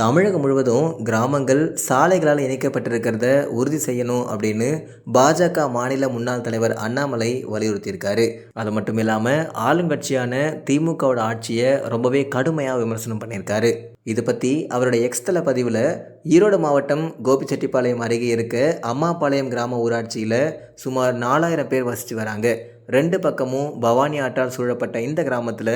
தமிழகம் முழுவதும் கிராமங்கள் சாலைகளால் இணைக்கப்பட்டிருக்கிறத உறுதி செய்யணும் அப்படின்னு பாஜக மாநில முன்னாள் தலைவர் அண்ணாமலை வலியுறுத்தியிருக்காரு. அது மட்டும் இல்லாமல் ஆளுங்கட்சியான திமுகவோட ஆட்சியை ரொம்பவே கடுமையாக விமர்சனம் பண்ணியிருக்காரு. இது பற்றி அவருடைய எக்ஸ்தல பதிவில் ஈரோடு மாவட்டம் கோபிச்செட்டிப்பாளையம் அருகே இருக்க அம்மாபாளையம் கிராம ஊராட்சியில் சுமார் நாலாயிரம் பேர் வசித்து வராங்க. ரெண்டு பக்கமும் பவானி ஆற்றால் சூழப்பட்ட இந்த கிராமத்தில்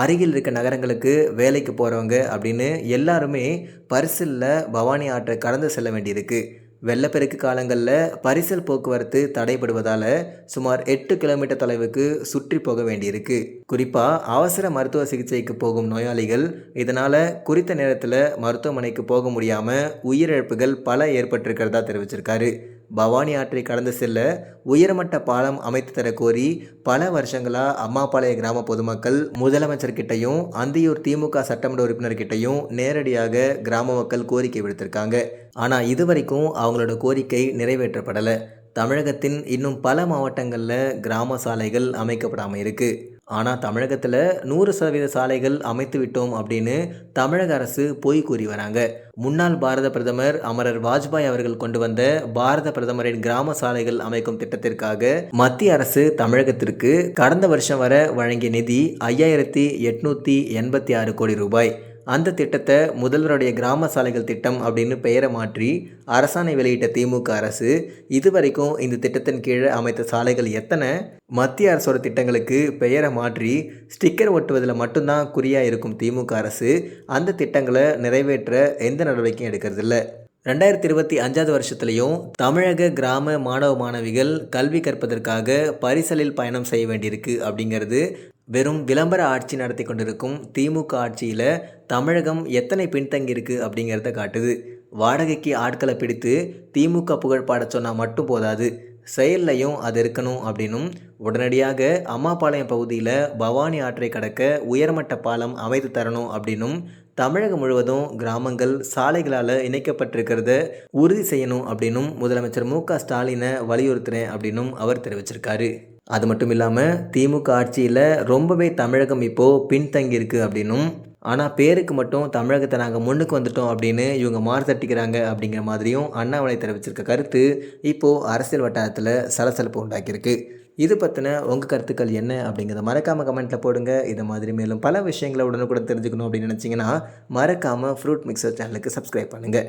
அருகில் இருக்க நகரங்களுக்கு வேலைக்கு போகிறவங்க அப்படின்னு எல்லாருமே பரிசலில் பவானி ஆற்றை கடந்து செல்ல வேண்டியிருக்கு. வெள்ளப்பெருக்கு காலங்களில் பரிசல் போக்குவரத்து தடைபடுவதால் சுமார் எட்டு கிலோமீட்டர் தொலைவுக்கு சுற்றி போக வேண்டியிருக்கு. குறிப்பாக அவசர மருத்துவ சிகிச்சைக்கு போகும் நோயாளிகள் இதனால் குறித்த நேரத்தில் மருத்துவமனைக்கு போக முடியாமல் உயிரிழப்புகள் பல ஏற்பட்டிருக்கிறதா தெரிவிச்சிருக்காரு. பவானி ஆற்றை கடந்து செல்ல உயர்மட்ட பாலம் அமைத்து தர கோரி பல வருஷங்களாக அம்மாபாளைய கிராம பொதுமக்கள் முதலமைச்சர்கிட்டையும் அந்தியூர் திமுக சட்டமன்ற உறுப்பினர்கிட்டையும் நேரடியாக கிராம மக்கள் கோரிக்கை விடுத்திருக்காங்க. ஆனால் இதுவரைக்கும் அவங்களோட கோரிக்கை நிறைவேற்றப்படலை. தமிழகத்தின் இன்னும் பல மாவட்டங்களில் கிராம சாலைகள் அமைக்கப்படாமல் இருக்குது ஆனால் தமிழகத்தில் நூறு சதவீத சாலைகள் அமைத்து விட்டோம் அப்படின்னு தமிழக அரசு பொய் கூறி வராங்க. முன்னாள் பாரத பிரதமர் அமரர் வாஜ்பாய் அவர்கள் கொண்டு வந்த பாரத பிரதமரின் கிராம சாலைகள் அமைக்கும் திட்டத்திற்காக மத்திய அரசு தமிழகத்திற்கு கடந்த வருஷம் வர வழங்கிய நிதி ஐயாயிரத்தி எட்நூற்றி எண்பத்தி ஆறு கோடி ரூபாய். அந்த திட்டத்தை முதல்வருடைய கிராம சாலைகள் திட்டம் அப்படின்னு பெயரை மாற்றி அரசாணை வெளியிட்ட திமுக அரசு இதுவரைக்கும் இந்த திட்டத்தின் கீழே அமைத்த சாலைகள் எத்தனை? மத்திய அரசோட திட்டங்களுக்கு பெயரை மாற்றி ஸ்டிக்கர் ஒட்டுவதில் மட்டும்தான் குறியாக இருக்கும் திமுக அரசு அந்த திட்டங்களை நிறைவேற்ற எந்த நடவடிக்கையும் எடுக்கிறதில்ல. ரெண்டாயிரத்தி இருபத்தி அஞ்சாவது வருஷத்துலையும் தமிழக கிராம மாணவ மாணவிகள் கல்வி கற்பதற்காக பரிசலில் பயணம் செய்ய வேண்டியிருக்கு அப்படிங்கிறது வெறும் விளம்பர ஆட்சி நடத்தி கொண்டிருக்கும் திமுக ஆட்சியில் தமிழகம் எத்தனை பின்தங்கியிருக்கு அப்படிங்கிறத காட்டுது. வாடகைக்கு ஆட்களை பிடித்து திமுக புகழ் பாட சொன்னால் மட்டும் போதாது. செயல்லையும் அது இருக்கணும் அப்படின்னும் உடனடியாக அம்மாபாளையம் பகுதியில் பவானி ஆற்றை கடக்க உயர்மட்ட பாலம் அமைத்து தரணும் அப்படின்னும் தமிழகம் முழுவதும் கிராமங்கள் சாலைகளால் இணைக்கப்பட்டிருக்கிறத உறுதி செய்யணும் அப்படின்னும் முதலமைச்சர் மு க ஸ்டாலினை வலியுறுத்துறேன் அப்படின்னும் அவர் தெரிவிச்சிருக்காரு. அது மட்டும் இல்லாமல் திமுக ஆட்சியில் ரொம்பவே தமிழகம் இப்போது பின்தங்கியிருக்கு அப்படின்னும் ஆனால் பேருக்கு மட்டும் தமிழகத்தை நாங்கள் முன்னுக்கு வந்துட்டோம் அப்படின்னு இவங்க மாறு தட்டிக்கிறாங்க அப்படிங்கிற மாதிரியும் அண்ணாமலை தெரிவிச்சிருக்க கருத்து இப்போது அரசியல் வட்டாரத்தில் சலசலப்பு உண்டாக்கியிருக்கு. இது பற்றின உங்கள் கருத்துக்கள் என்ன அப்படிங்கிறத மறக்காமல் கமெண்ட்டில் போடுங்க. இது மாதிரி மேலும் பல விஷயங்களை உடனுக்குடன் தெரிஞ்சுக்கணும் அப்படின்னு நினச்சிங்கன்னா மறக்காமல் ஃப்ரூட் மிக்சர் சேனலுக்கு சப்ஸ்கிரைப் பண்ணுங்கள்